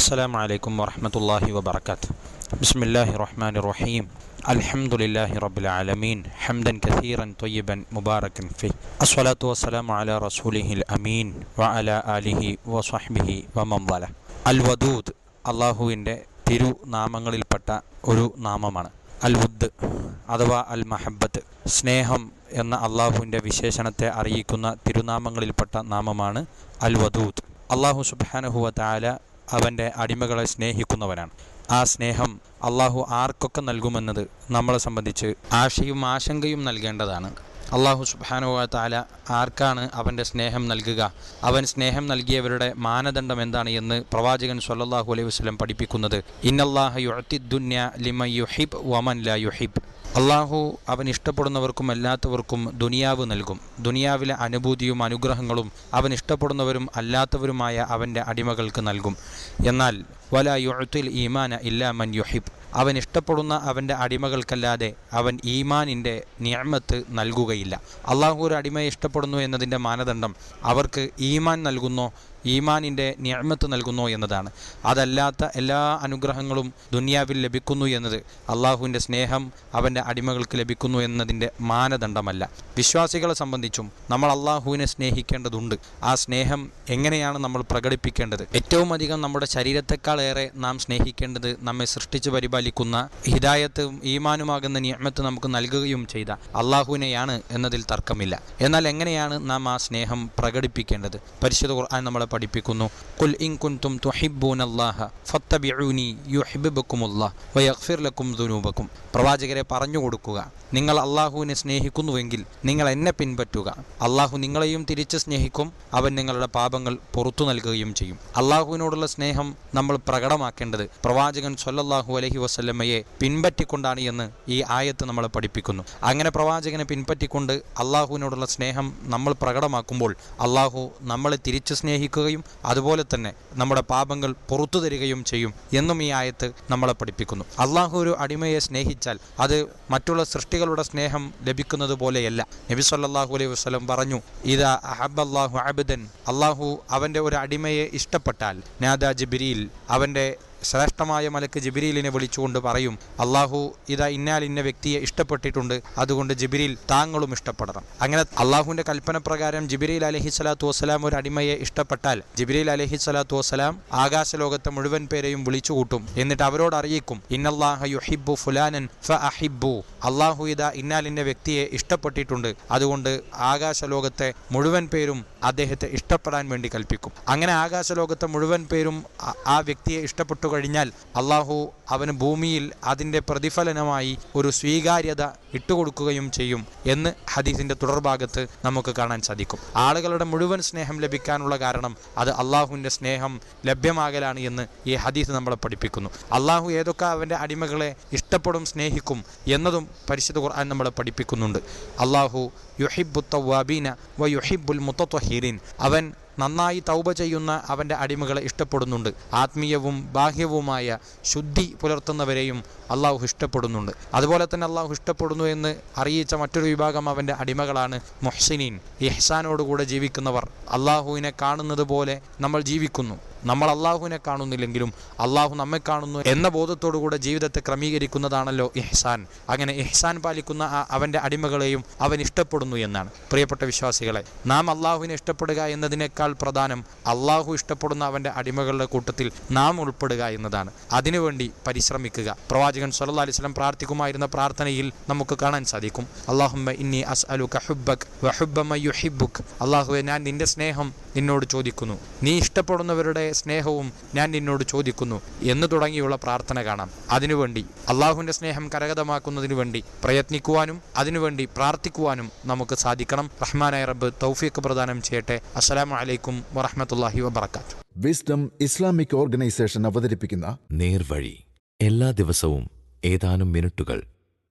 السلام عليكم ورحمة الله وبركاته بسم الله الرحمن الرحيم الحمد لله رب العالمين حمدا كثيرا طيبا مباركا فيه الصلاة والسلام على رسوله الأمين وعلى آله وصحبه ومن والاه അൽവദൂദ് അള്ളാഹുവിൻ്റെ തിരുനാമങ്ങളിൽപ്പെട്ട ഒരു നാമമാണ് അൽ വുദ് അഥവാ അൽ മഹബത്ത് സ്നേഹം എന്ന അള്ളാഹുവിൻ്റെ വിശേഷണത്തെ അറിയിക്കുന്ന തിരുനാമങ്ങളിൽപ്പെട്ട നാമമാണ് അൽ വദൂദ് അള്ളാഹു സുബാനഹുവ താല അവന്റെ അടിമകളെ സ്നേഹിക്കുന്നവനാണ്. ആ സ്നേഹം അള്ളാഹു ആർക്കൊക്കെ നൽകുമെന്നത് നമ്മളെ സംബന്ധിച്ച് ആശയും ആശങ്കയും നൽകേണ്ടതാണ്. അള്ളാഹു സുബാനുവ ആർക്കാണ് അവന്റെ സ്നേഹം നൽകുക? അവൻ സ്നേഹം നൽകിയവരുടെ മാനദണ്ഡം എന്താണ് എന്ന് പ്രവാചകൻ സൊല്ലാഹു അലൈഹി വസ്ലം പഠിപ്പിക്കുന്നത്? ഇന്നല്ലാഹ യുഅത്തി ദുന്യ ലിമ യുഹിബ് വമൻ ല യുഹിബ്. അള്ളാഹു അവൻ ഇഷ്ടപ്പെടുന്നവർക്കും അല്ലാത്തവർക്കും ദുനിയാവ് നൽകും. ദുനിയാവിലെ അനുഭൂതിയും അനുഗ്രഹങ്ങളും അവൻ ഇഷ്ടപ്പെടുന്നവരും അല്ലാത്തവരുമായ അവന്റെ അടിമകൾക്ക് നൽകും. എന്നാൽ വല യുഅത്തുൽ ഈമാന ഇല്ലാ മൻ യുഹിബ്. അവൻ ഇഷ്ടപ്പെടുന്ന അവന്റെ അടിമകൾക്കല്ലാതെ അവൻ ഈമാനിന്റെ നിയമത്ത് നൽകുകയില്ല. അള്ളാഹു ഒരു അടിമയെ ഇഷ്ടപ്പെടുന്നു എന്നതിന്റെ മാനദണ്ഡം അവർക്ക് ഈമാൻ നൽകുന്നോ ഈമാനിന്റെ ഞാമത്ത് നൽകുന്നു എന്നതാണ്. അതല്ലാത്ത എല്ലാ അനുഗ്രഹങ്ങളും ദുനിയാവിൽ ലഭിക്കുന്നു എന്നത് അള്ളാഹുവിന്റെ സ്നേഹം അവന്റെ അടിമകൾക്ക് ലഭിക്കുന്നു എന്നതിന്റെ മാനദണ്ഡമല്ല. വിശ്വാസികളെ സംബന്ധിച്ചും നമ്മൾ അള്ളാഹുവിനെ സ്നേഹിക്കേണ്ടതുണ്ട്. ആ സ്നേഹം എങ്ങനെയാണ് നമ്മൾ പ്രകടിപ്പിക്കേണ്ടത്? ഏറ്റവും അധികം നമ്മുടെ ശരീരത്തെക്കാളേറെ നാം സ്നേഹിക്കേണ്ടത് നമ്മെ സൃഷ്ടിച്ച് പരിപാലിക്കുന്ന ഹിദായത്തും ഈമാനുമാകുന്ന നിയമത്ത് നമുക്ക് നൽകുകയും ചെയ്ത അള്ളാഹുവിനെയാണ് എന്നതിൽ തർക്കമില്ല. എന്നാൽ എങ്ങനെയാണ് നാം ആ സ്നേഹം പ്രകടിപ്പിക്കേണ്ടത്? പരിശുദ്ധ ഖുർആൻ നമ്മളെ പഠിപ്പിക്കുന്നു. കുൽ ഇൻ കുൻതും തുഹിബ്ബൂനല്ലാഹ ഫത്തബിഊനി യുഹിബ്ബുക്കുമുല്ലാഹ് വയഗ്ഫിർ ലക്കും ദുനൂബക്കും. പ്രവാചകരെ പറഞ്ഞു കൊടുക്കുക. നിങ്ങൾ അള്ളാഹുവിനെ സ്നേഹിക്കുന്നുവെങ്കിൽ നിങ്ങൾ എന്നെ പിൻപറ്റുക. അള്ളാഹു നിങ്ങളെയും തിരിച്ച് സ്നേഹിക്കും. അവൻ നിങ്ങളുടെ പാപങ്ങൾ പുറത്തു നൽകുകയും ചെയ്യും. അള്ളാഹുവിനോടുള്ള സ്നേഹം നമ്മൾ പ്രകടമാക്കേണ്ടത് പ്രവാചകൻ സൊല്ലാഹു അലഹി വസല്ലമ്മയെ പിൻപറ്റിക്കൊണ്ടാണ് എന്ന് ഈ ആയത്ത് നമ്മളെ പഠിപ്പിക്കുന്നു. അങ്ങനെ പ്രവാചകനെ പിൻപറ്റിക്കൊണ്ട് അള്ളാഹുവിനോടുള്ള സ്നേഹം നമ്മൾ പ്രകടമാക്കുമ്പോൾ അള്ളാഹു നമ്മളെ തിരിച്ച് സ്നേഹിക്കുകയും അതുപോലെ തന്നെ നമ്മുടെ പാപങ്ങൾ പുറത്തു തരികയും ചെയ്യും എന്നും ഈ ആയത്ത് നമ്മളെ പഠിപ്പിക്കുന്നു. അള്ളാഹു ഒരു അടിമയെ സ്നേഹിച്ചാൽ അത് മറ്റുള്ള സൃഷ്ടികളുടെ സ്നേഹം ലഭിക്കുന്നത് പോലെയല്ല. നബി സല്ലാഹു അലൈഹി വസ്ലം പറഞ്ഞു ഇതാ അള്ളാഹു അബിദൻ. അള്ളാഹു അവന്റെ ഒരു അടിമയെ ഇഷ്ടപ്പെട്ടാൽ നാദാ ജിബിരിയിൽ അവന്റെ ശ്രേഷ്ഠമായ മലക്ക് ജിബിരിലിനെ വിളിച്ചുകൊണ്ട് പറയും അള്ളാഹു ഇതാ ഇന്നാൽ ഇന്ന വ്യക്തിയെ ഇഷ്ടപ്പെട്ടിട്ടുണ്ട് അതുകൊണ്ട് ജിബിരിൽ താങ്കളും ഇഷ്ടപ്പെടണം. അങ്ങനെ അള്ളാഹുവിന്റെ കൽപ്പന പ്രകാരം ജിബിരിൽ അലഹി സ്വലാത്തു വസ്സലാം ഒരു അടിമയെ ഇഷ്ടപ്പെട്ടാൽ ജിബിരിൽ അലഹി സ്വലാത്തു വസ്സലാം ആകാശലോകത്തെ മുഴുവൻ പേരെയും വിളിച്ചുകൂട്ടും എന്നിട്ട് അവരോട് അറിയിക്കും ഇന്നല്ലാഹ യുഹിബു ഫുലാനൻ ഫ അഹിബു അള്ളാഹു ഇതാ ഇന്ന വ്യക്തിയെ ഇഷ്ടപ്പെട്ടിട്ടുണ്ട് അതുകൊണ്ട് ആകാശലോകത്തെ മുഴുവൻ പേരും അദ്ദേഹത്തെ ഇഷ്ടപ്പെടാൻ വേണ്ടി കൽപ്പിക്കും. അങ്ങനെ ആകാശലോകത്തെ മുഴുവൻ പേരും ആ വ്യക്തിയെ ഇഷ്ടപ്പെട്ടു കഴിഞ്ഞാൽ അള്ളാഹു അവന് ഭൂമിയിൽ അതിന്റെ പ്രതിഫലനമായി ഒരു സ്വീകാര്യത ഇട്ടുകൊടുക്കുകയും ചെയ്യും എന്ന് ഹദീസിന്റെ തുടർഭാഗത്ത് നമുക്ക് കാണാൻ സാധിക്കും. ആളുകളുടെ മുഴുവൻ സ്നേഹം ലഭിക്കാനുള്ള കാരണം അത് അള്ളാഹുവിന്റെ സ്നേഹം ലഭ്യമാകലാണ് എന്ന് ഈ ഹദീസ് നമ്മളെ പഠിപ്പിക്കുന്നു. അള്ളാഹു ഏതൊക്കെ അവന്റെ അടിമകളെ ഇഷ്ടപ്പെടും സ്നേഹിക്കും എന്നതും പരിശുദ്ധ ഖുർആൻ നമ്മളെ പഠിപ്പിക്കുന്നുണ്ട്. അള്ളാഹു യുഹിബു വ യുഹിബുൽ മുത്തത്വഹീരീൻ. അവൻ നന്നായി തൗബ ചെയ്യുന്ന അവന്റെ അടിമകളെ ഇഷ്ടപ്പെടുന്നുണ്ട്. ആത്മീയവും ബാഹ്യവുമായ ശുദ്ധി പുലർത്തുന്നവരെയും അള്ളാഹു ഇഷ്ടപ്പെടുന്നുണ്ട്. അതുപോലെ തന്നെ അള്ളാഹു ഇഷ്ടപ്പെടുന്നു എന്ന് അറിയിച്ച മറ്റൊരു വിഭാഗം അവന്റെ അടിമകളാണ് മൊഹ്സിനീൻ. ഇഹ്സാനോടുകൂടെ ജീവിക്കുന്നവർ അള്ളാഹുവിനെ കാണുന്നത് പോലെ നമ്മൾ ജീവിക്കുന്നു. നമ്മൾ അള്ളാഹുവിനെ കാണുന്നില്ലെങ്കിലും അള്ളാഹു നമ്മെ കാണുന്നു എന്ന ബോധത്തോടുകൂടെ ജീവിതത്തെ ക്രമീകരിക്കുന്നതാണല്ലോ ഇഹ്സാൻ. അങ്ങനെ ഇഹ്സാൻ പാലിക്കുന്ന അവന്റെ അടിമകളെയും അവൻ ഇഷ്ടപ്പെടുന്നു എന്നാണ്. പ്രിയപ്പെട്ട വിശ്വാസികളെ നാം അള്ളാഹുവിനെ ഇഷ്ടപ്പെടുക എന്നതിനേക്കാൾ പ്രധാനം അള്ളാഹു ഇഷ്ടപ്പെടുന്ന അവന്റെ അടിമകളുടെ കൂട്ടത്തിൽ നാം ഉൾപ്പെടുക എന്നതാണ്. അതിനുവേണ്ടി പരിശ്രമിക്കുക. പ്രവാചകൻ സല്ലാ അലൈഹി വസല്ലം പ്രാർത്ഥിക്കുമായിരുന്ന പ്രാർത്ഥനയിൽ നമുക്ക് കാണാൻ സാധിക്കും. അള്ളാഹുമ്മ ഇന്നി അസ് അലു കഹുബക് അള്ളാഹുവെ ഞാൻ നിന്റെ സ്നേഹം നിന്നോട് ചോദിക്കുന്നു. നീ ഇഷ്ടപ്പെടുന്നവരുടെ സ്നേഹവും ഞാൻ നിന്നോട് ചോദിക്കുന്നു എന്ന് തുടങ്ങിയുള്ള പ്രാർത്ഥന കാണാം. അതിനുവേണ്ടി അള്ളാഹുവിന്റെ സ്നേഹം കരഗതമാക്കുന്നതിനു വേണ്ടി പ്രയത്നിക്കുവാനും അതിനുവേണ്ടി പ്രാർത്ഥിക്കുവാനും നമുക്ക് സാധിക്കണം. റഹ്മാനായ റബ്ബ് തൗഫീഖ് പ്രദാനം ചെയ്യട്ടെ. അസ്സലാമു അലൈക്കും വറഹമത്തല്ലാഹി വബറകാതുഹു. വിസ്ഡം ഇസ്ലാമിക് ഓർഗനൈസേഷൻ അവതരിപ്പിക്കുന്ന നേർവഴി. എല്ലാ ദിവസവും ഏതാനും മിനിറ്റുകൾ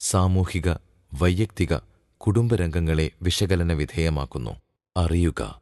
സാമൂഹിക വൈയക്തിക കുടുംബരംഗങ്ങളെ വിശകലന വിധേയമാക്കുന്നു. അറിയുക